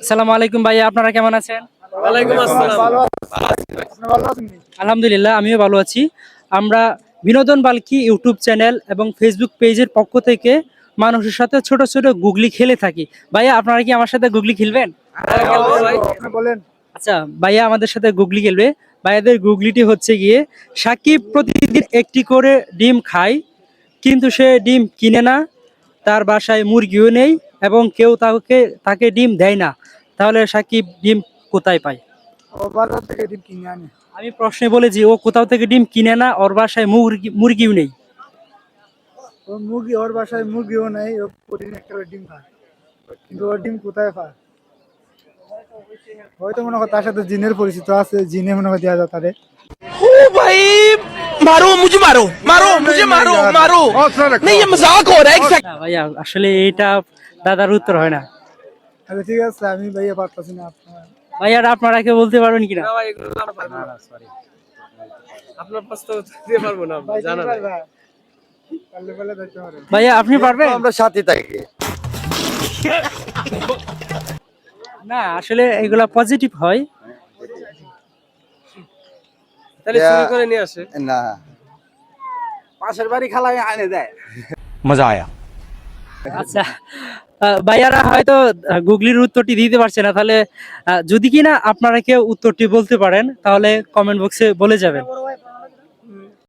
আসসালামু আলাইকুম ভাইয়া আপনারা কেমন আছেন? আলহামদুলিল্লাহ আমিও ভালো আছি। আমরা বিনোদন বালকি ইউটিউব চ্যানেল এবং ফেসবুক পেজের পক্ষ থেকে মানুষের সাথে ছোট ছোট গুগলি খেলে থাকি। ভাইয়া আপনারা কি আমার সাথে গুগলি খেলবেন? বলেন। আচ্ছা ভাইয়া আমাদের সাথে গুগলি খেলবে। ভাইয়াদের গুগলিটি হচ্ছে গিয়ে সাকিব প্রতিদিন একটি করে ডিম খায় কিন্তু সে ডিম কিনে না তার বাসায় মুরগিও নেই এবং কেউ তাকে তাকে ডিম দেয় না। তাহলে সাকিব ডিম কোথায় পায়? ও থেকে ডিম কিনে আমি প্রশ্নে বলেছি ও কোথাও থেকে ডিম কিনে না ওর বাসায় মুরগি মুরগিও নেই। ও মুরগি ওর বাসায় মুরগিও নেই ও প্রতিদিন একটা ডিম খায়। কিন্তু ওর ডিম কোথায় পায়? হয়তো মনে হয় তার সাথে জিনের পরিচিত আছে জিনে মনে হয় দেওয়া যায় তাদের। ও ভাই! मारो मुझे मारो मारो मुझे मारो मारो नहीं ये मजाक हो रहा है एक না ভাইয়া আসলে এইটা দাদার উত্তর হয় না আচ্ছা ঠিক আছে আমি ভাইয়া পারতাছি না আপনার ভাইয়া আপনারা কেউ বলতে পারবেন কিনা আপনার প্রস্তাব দিতে পারবো না ভাই জানা পারলে পারলে দেখতে পারেন ভাইয়া আপনি পারবেন আমরা সাথে থাকি না আসলে এগুলা পজিটিভ হয় তাহলে চুরি করে নিয়ে আসে। না। পাশের বাড়ি খালায় আনে দেয়। আচ্ছা আহ, ভাইয়ারা হয়তো গুগলির উত্তরটি দিতে পারছে না তাহলে যদি কিনা আপনারা কেউ উত্তরটি বলতে পারেন তাহলে কমেন্ট বক্সে বলে যাবেন।